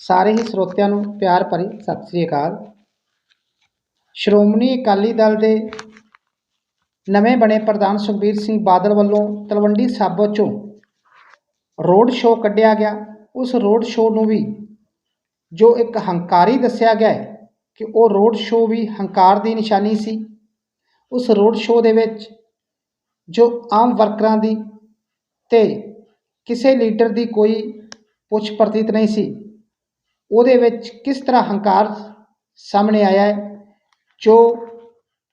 ਸਾਰੇ ਹੀ ਸਰੋਤਿਆਂ ਨੂੰ ਪਿਆਰ ਭਰੀ ਸਤਿ ਸ੍ਰੀ ਅਕਾਲ। ਸ਼੍ਰੋਮਣੀ ਅਕਾਲੀ ਦਲ ਦੇ ਨਵੇਂ ਬਣੇ ਪ੍ਰਧਾਨ ਸੁਖਬੀਰ ਸਿੰਘ ਬਾਦਲ ਵੱਲੋਂ ਤਲਵੰਡੀ ਸਾਬੋ 'ਚੋਂ ਰੋਡ ਸ਼ੋਅ ਕੱਢਿਆ ਗਿਆ। ਉਸ ਰੋਡ ਸ਼ੋਅ ਨੂੰ ਵੀ ਜੋ ਇੱਕ ਹੰਕਾਰੀ ਦੱਸਿਆ ਗਿਆ ਹੈ ਕਿ ਉਹ ਰੋਡ ਸ਼ੋਅ ਵੀ ਹੰਕਾਰ ਦੀ ਨਿਸ਼ਾਨੀ ਸੀ। ਉਸ ਰੋਡ ਸ਼ੋਅ ਦੇ ਵਿੱਚ ਜੋ ਆਮ ਵਰਕਰਾਂ ਦੀ ਤੇ ਕਿਸੇ ਲੀਡਰ ਦੀ ਕੋਈ ਪੁੱਛ ਪ੍ਰਤੀਤ ਨਹੀਂ ਸੀ। ਉਹਦੇ ਵਿੱਚ ਕਿਸ ਤਰ੍ਹਾਂ ਹੰਕਾਰ ਸਾਹਮਣੇ ਆਇਆ ਹੈ? ਜੋ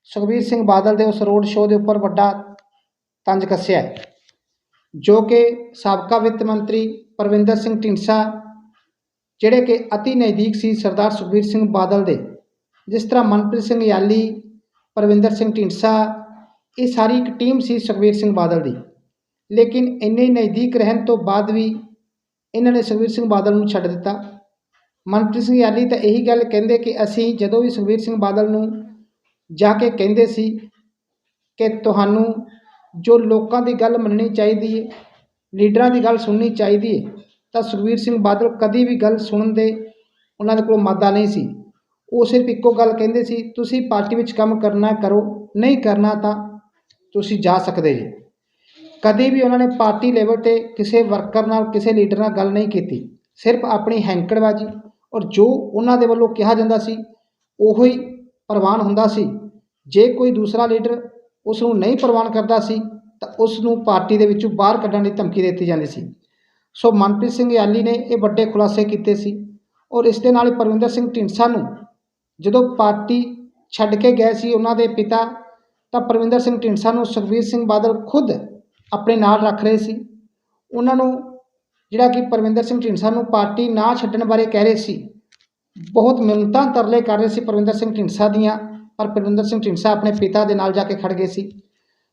ਸੁਖਬੀਰ ਸਿੰਘ ਬਾਦਲ ਦੇ ਉਸ ਰੋਡ ਸ਼ੋਅ ਦੇ ਉੱਪਰ ਵੱਡਾ ਤੰਜ ਕੱਸਿਆ ਹੈ, ਜੋ ਕਿ ਸਾਬਕਾ ਵਿੱਤ ਮੰਤਰੀ ਪਰਵਿੰਦਰ ਸਿੰਘ ਢੀਂਡਸਾ, ਜਿਹੜੇ ਕਿ ਅਤੀ ਨਜ਼ਦੀਕ ਸੀ ਸਰਦਾਰ ਸੁਖਬੀਰ ਸਿੰਘ ਬਾਦਲ ਦੇ, ਜਿਸ ਤਰ੍ਹਾਂ ਮਨਪ੍ਰੀਤ ਸਿੰਘ ਯਾਲੀ, ਪਰਵਿੰਦਰ ਸਿੰਘ ਢੀਂਡਸਾ, ਇਹ ਸਾਰੀ ਇੱਕ ਟੀਮ ਸੀ ਸੁਖਬੀਰ ਸਿੰਘ ਬਾਦਲ ਦੀ। ਲੇਕਿਨ ਇੰਨੇ ਨਜ਼ਦੀਕ ਰਹਿਣ ਤੋਂ ਬਾਅਦ ਵੀ ਇਹਨਾਂ ਨੇ ਸੁਖਬੀਰ ਸਿੰਘ ਬਾਦਲ ਨੂੰ ਛੱਡ ਦਿੱਤਾ। ਮਨਪ੍ਰੀਤ ਸਿੰਘ ਯਾਲੀ ਤਾਂ ਇਹੀ ਗੱਲ ਕਹਿੰਦੇ ਕਿ ਅਸੀਂ ਜਦੋਂ ਵੀ ਸੁਖਬੀਰ ਸਿੰਘ ਬਾਦਲ ਨੂੰ ਜਾ ਕੇ ਕਹਿੰਦੇ ਸੀ ਕਿ ਤੁਹਾਨੂੰ ਜੋ ਲੋਕਾਂ ਦੀ ਗੱਲ ਮੰਨਣੀ ਚਾਹੀਦੀ ਹੈ ਲੀਡਰਾਂ ਦੀ ਗੱਲ ਸੁਣਨੀ ਚਾਹੀਦੀ ਹੈ ਤਾਂ ਸੁਖਬੀਰ ਸਿੰਘ ਬਾਦਲ ਕਦੀ ਵੀ ਗੱਲ ਸੁਣਨ ਦੇ ਉਹਨਾਂ ਦੇ ਕੋਲ ਮਾਦਾ ਨਹੀਂ ਸੀ। ਉਹ ਸਿਰਫ ਇੱਕੋ ਗੱਲ ਕਹਿੰਦੇ ਸੀ, ਤੁਸੀਂ ਪਾਰਟੀ ਵਿੱਚ ਕੰਮ ਕਰਨਾ ਕਰੋ, ਨਹੀਂ ਕਰਨਾ ਤਾਂ ਤੁਸੀਂ ਜਾ ਸਕਦੇ ਜੀ। ਕਦੇ ਵੀ ਉਹਨਾਂ ਨੇ ਪਾਰਟੀ ਲੈਵਲ ਤੇ ਕਿਸੇ ਵਰਕਰ ਨਾਲ, ਕਿਸੇ ਲੀਡਰ ਨਾਲ ਗੱਲ ਨਹੀਂ ਕੀਤੀ, ਸਿਰਫ ਆਪਣੀ ਹੈਂਕੜਬਾਜੀ। ਔਰ ਜੋ ਉਹਨਾਂ ਦੇ ਵੱਲੋਂ ਕਿਹਾ ਜਾਂਦਾ ਸੀ, ਉਹੋ ਹੀ ਪ੍ਰਵਾਨ ਹੁੰਦਾ ਸੀ। ਜੇ ਕੋਈ ਦੂਸਰਾ ਲੀਡਰ ਉਸ ਨੂੰ ਨਹੀਂ ਪ੍ਰਵਾਨ ਕਰਦਾ ਸੀ, ਤਾਂ ਉਸ ਨੂੰ ਪਾਰਟੀ ਦੇ ਵਿੱਚੋਂ ਬਾਹਰ ਕੱਢਣ ਦੀ ਧਮਕੀ ਦਿੱਤੀ ਜਾਂਦੀ ਸੀ। ਸੋ ਮਨਪ੍ਰੀਤ ਸਿੰਘ ਯਾਲੀ ਨੇ ਇਹ ਵੱਡੇ ਖੁਲਾਸੇ ਕੀਤੇ ਸੀ ਔਰ ਇਸ ਦੇ ਨਾਲ ਹੀ ਪਰਵਿੰਦਰ ਸਿੰਘ ਢੀਂਡਸਾ ਨੂੰ ਜਦੋਂ ਪਾਰਟੀ ਛੱਡ ਕੇ ਗਏ ਸੀ ਉਹਨਾਂ ਦੇ ਪਿਤਾ, ਤਾਂ ਪਰਵਿੰਦਰ ਸਿੰਘ ਢੀਂਡਸਾ ਨੂੰ ਸੁਖਬੀਰ ਸਿੰਘ ਬਾਦਲ ਖੁਦ ਆਪਣੇ ਨਾਲ ਰੱਖ ਰਹੇ ਸੀ। ਉਹਨਾਂ ਨੂੰ ਜਿਹੜਾ ਕਿ ਪਰਵਿੰਦਰ ਸਿੰਘ ਢੀਂਡਸਾ ਨੂੰ ਪਾਰਟੀ ਨਾ ਛੱਡਣ ਬਾਰੇ ਕਹਿ ਰਹੇ ਸੀ। ਬਹੁਤ ਮਿੰਨਤਾਂ ਤਰਲੇ ਕਰ ਰਹੇ ਸੀ ਪਰਵਿੰਦਰ ਸਿੰਘ ਢੀਂਡਸਾ ਦੀਆਂ, ਪਰ ਪਰਵਿੰਦਰ ਸਿੰਘ ਢੀਂਡਸਾ ਆਪਣੇ ਪਿਤਾ ਦੇ ਨਾਲ ਜਾ ਕੇ ਖੜ ਗਏ ਸੀ।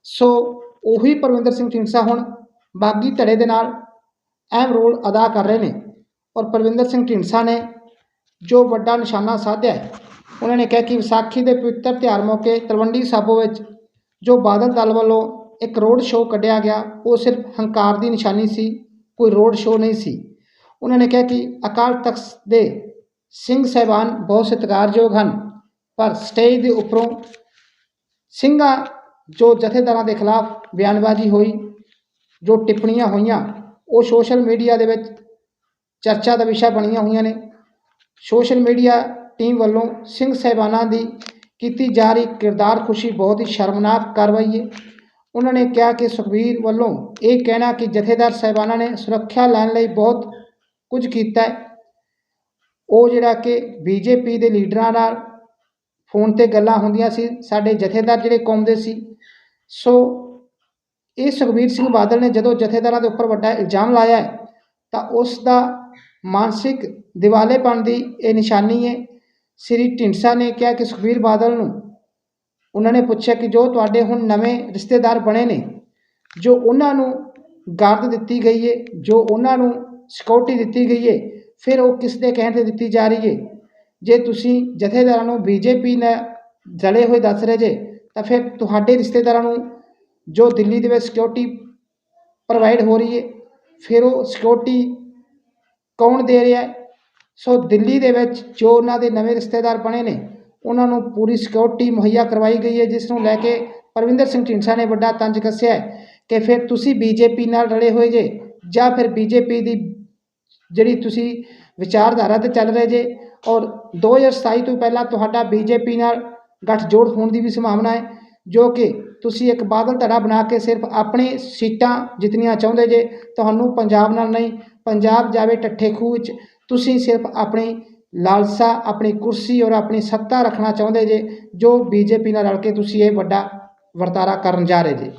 ਸੋ ਉਹੀ ਪਰਵਿੰਦਰ ਸਿੰਘ ਢੀਂਡਸਾ ਹੁਣ ਬਾਗੀ ਧੜੇ ਦੇ ਨਾਲ ਅਹਿਮ ਰੋਲ ਅਦਾ ਕਰ ਰਹੇ ਨੇ ਔਰ ਪਰਵਿੰਦਰ ਸਿੰਘ ਢੀਂਡਸਾ ਨੇ ਜੋ ਵੱਡਾ ਨਿਸ਼ਾਨਾ ਸਾਧਿਆ ਹੈ, ਉਹਨਾਂ ਨੇ ਕਿਹਾ ਕਿ ਵਿਸਾਖੀ ਦੇ ਪਵਿੱਤਰ ਤਿਉਹਾਰ ਮੌਕੇ ਤਲਵੰਡੀ ਸਾਬੋ ਵਿੱਚ ਜੋ ਬਾਦਲ ਦਲ ਵੱਲੋਂ ਇੱਕ ਰੋਡ ਸ਼ੋਅ ਕੱਢਿਆ ਗਿਆ, ਉਹ ਸਿਰਫ ਹੰਕਾਰ ਦੀ ਨਿਸ਼ਾਨੀ ਸੀ। ਕੋਈ ਰੋਡ ਸ਼ੋਅ ਨਹੀਂ ਸੀ ਉਹਨਾਂ ਨੇ ਕਿਹਾ ਕਿ ਅਕਾਲ ਤਖਤ ਦੇ ਸਿੰਘ ਸਹਿਬਾਨ ਬਹੁਤ ਸਤਿਕਾਰਯੋਗ ਹਨ ਪਰ ਸਟੇਜ ਦੇ ਉੱਪਰੋਂ ਸਿੰਘਾਂ ਜੋ ਜਥੇਦਾਰਾਂ ਦੇ ਖਿਲਾਫ ਬਿਆਨਬਾਜ਼ੀ ਹੋਈ ਜੋ ਟਿੱਪਣੀਆਂ ਹੋਈਆਂ ਉਹ ਸੋਸ਼ਲ ਮੀਡੀਆ ਦੇ ਵਿੱਚ ਚਰਚਾ ਦਾ ਵਿਸ਼ਾ ਬਣੀਆਂ ਹੋਈਆਂ ਨੇ ਸੋਸ਼ਲ ਮੀਡੀਆ ਟੀਮ ਵੱਲੋਂ ਸਿੰਘ ਸਹਿਬਾਨਾਂ ਦੀ ਕੀਤੀ ਜਾ ਰਹੀ ਕਿਰਦਾਰ ਖੁਸ਼ੀ ਬਹੁਤ ਹੀ ਸ਼ਰਮਨਾਕ ਕਾਰਵਾਈ ਹੈ ਉਹਨਾਂ ਨੇ ਕਿਹਾ ਕਿ ਸੁਖਬੀਰ ਵੱਲੋਂ ਇਹ ਕਹਿਣਾ ਕਿ ਜਥੇਦਾਰ ਸਾਹਿਬਾਨਾਂ ਨੇ ਸੁਰੱਖਿਆ ਲੈਣ ਲਈ ਬਹੁਤ ਕੁਝ ਕੀਤਾ ਉਹ ਜਿਹੜਾ ਕਿ ਬੀਜੇਪੀ ਦੇ ਲੀਡਰਾਂ ਨਾਲ ਫੋਨ ਤੇ ਗੱਲਾਂ ਹੁੰਦੀਆਂ ਸੀ, ਸਾਡੇ ਜਥੇਦਾਰ ਜਿਹੜੇ ਕੌਮ ਦੇ ਸੀ। ਸੋ ਇਹ ਸੁਖਬੀਰ ਸਿੰਘ ਬਾਦਲ ਨੇ ਜਦੋਂ ਜਥੇਦਾਰਾਂ ਦੇ ਉੱਪਰ ਵੱਡਾ ਇਲਜ਼ਾਮ ਲਾਇਆ ਤਾਂ ਉਸ ਦਾ ਮਾਨਸਿਕ ਦਿਵਾਲੇਪਣ ਦੀ ਇਹ ਨਿਸ਼ਾਨੀ ਹੈ। ਸ੍ਰੀ ਢੀਂਡਸਾ ਨੇ ਕਿਹਾ ਕਿ ਸੁਖਬੀਰ ਬਾਦਲ ਨੂੰ ਉਹਨਾਂ ਨੇ ਪੁੱਛਿਆ ਕਿ ਜੋ ਤੁਹਾਡੇ ਹੁਣ ਨਵੇਂ ਰਿਸ਼ਤੇਦਾਰ ਬਣੇ ਨੇ, ਜੋ ਉਹਨਾਂ ਨੂੰ ਗਾਰਦ ਦਿੱਤੀ ਗਈ ਹੈ ਜੋ ਉਹਨਾਂ ਨੂੰ ਸਿਕਿਉਰਿਟੀ ਦਿੱਤੀ ਗਈ ਹੈ ਫਿਰ ਉਹ ਕਿਸ ਦੇ ਕਹਿਣ ਤੇ ਦਿੱਤੀ ਜਾ ਰਹੀ ਹੈ ਜੇ ਤੁਸੀਂ ਜਥੇਦਾਰਾਂ ਨੂੰ ਬੀਜੇਪੀ ਨਾਲ ਜਲੇ ਹੋਏ ਦੱਸ ਰਹੇ ਜੇ, ਤਾਂ ਫਿਰ ਤੁਹਾਡੇ ਰਿਸ਼ਤੇਦਾਰਾਂ ਨੂੰ ਜੋ ਦਿੱਲੀ ਦੇ ਵਿੱਚ ਸਿਕਿਉਰਿਟੀ ਪ੍ਰੋਵਾਈਡ ਹੋ ਰਹੀ ਹੈ ਫਿਰ ਉਹ ਸਿਕਿਉਰਿਟੀ ਕੌਣ ਦੇ ਰਿਹਾ ਸੋ ਦਿੱਲੀ ਦੇ ਵਿੱਚ ਜੋ ਉਹਨਾਂ ਦੇ ਨਵੇਂ ਰਿਸ਼ਤੇਦਾਰ ਬਣੇ ਨੇ ਉਹਨਾਂ ਨੂੰ ਪੂਰੀ ਸਿਕਿਉਰਿਟੀ ਮੁਹੱਈਆ ਕਰਵਾਈ ਗਈ ਹੈ, ਜਿਸ ਨੂੰ ਲੈ ਕੇ ਪਰਵਿੰਦਰ ਸਿੰਘ ਢੀਂਡਸਾ ਨੇ ਵੱਡਾ ਤੰਜ ਕੱਸਿਆ ਕਿ ਫਿਰ ਤੁਸੀਂ ਬੀਜੇਪੀ ਨਾਲ ਰਲੇ ਹੋਏ ਜੇ, ਜਾਂ ਫਿਰ ਬੀਜੇਪੀ ਦੀ ਜਿਹੜੀ ਤੁਸੀਂ ਵਿਚਾਰਧਾਰਾ ਤੇ ਚੱਲ ਰਹੇ ਜੇ, ਔਰ 2027 ਤੋਂ ਪਹਿਲਾਂ ਤੁਹਾਡਾ ਬੀਜੇਪੀ ਨਾਲ ਗੱਠਜੋੜ ਹੋਣ ਦੀ ਵੀ ਸੰਭਾਵਨਾ ਹੈ, ਜੋ ਕਿ ਤੁਸੀਂ ਇੱਕ ਬਾਦਲ ਧੜਾ ਬਣਾ ਕੇ ਸਿਰਫ ਆਪਣੀ ਸੀਟਾਂ ਜਿਤਨੀਆਂ ਚਾਹੁੰਦੇ ਜੇ, ਤੁਹਾਨੂੰ ਪੰਜਾਬ ਨਾਲ ਨਹੀਂ, ਪੰਜਾਬ ਜਾਵੇ ਟੱਠੇ ਖੂਹ ਵਿੱਚ, ਤੁਸੀਂ ਸਿਰਫ ਆਪਣੀ ਲਾਲਸਾ ਆਪਣੀ ਕੁਰਸੀ ਔਰ ਆਪਣੀ ਸੱਤਾ ਰੱਖਣਾ ਚਾਹੁੰਦੇ ਜੇ, ਜੋ ਬੀਜੇਪੀ ਨਾਲ ਰਲ ਕੇ ਤੁਸੀਂ ਇਹ ਵੱਡਾ ਵਰਤਾਰਾ ਕਰਨ ਜਾ ਰਹੇ ਜੇ।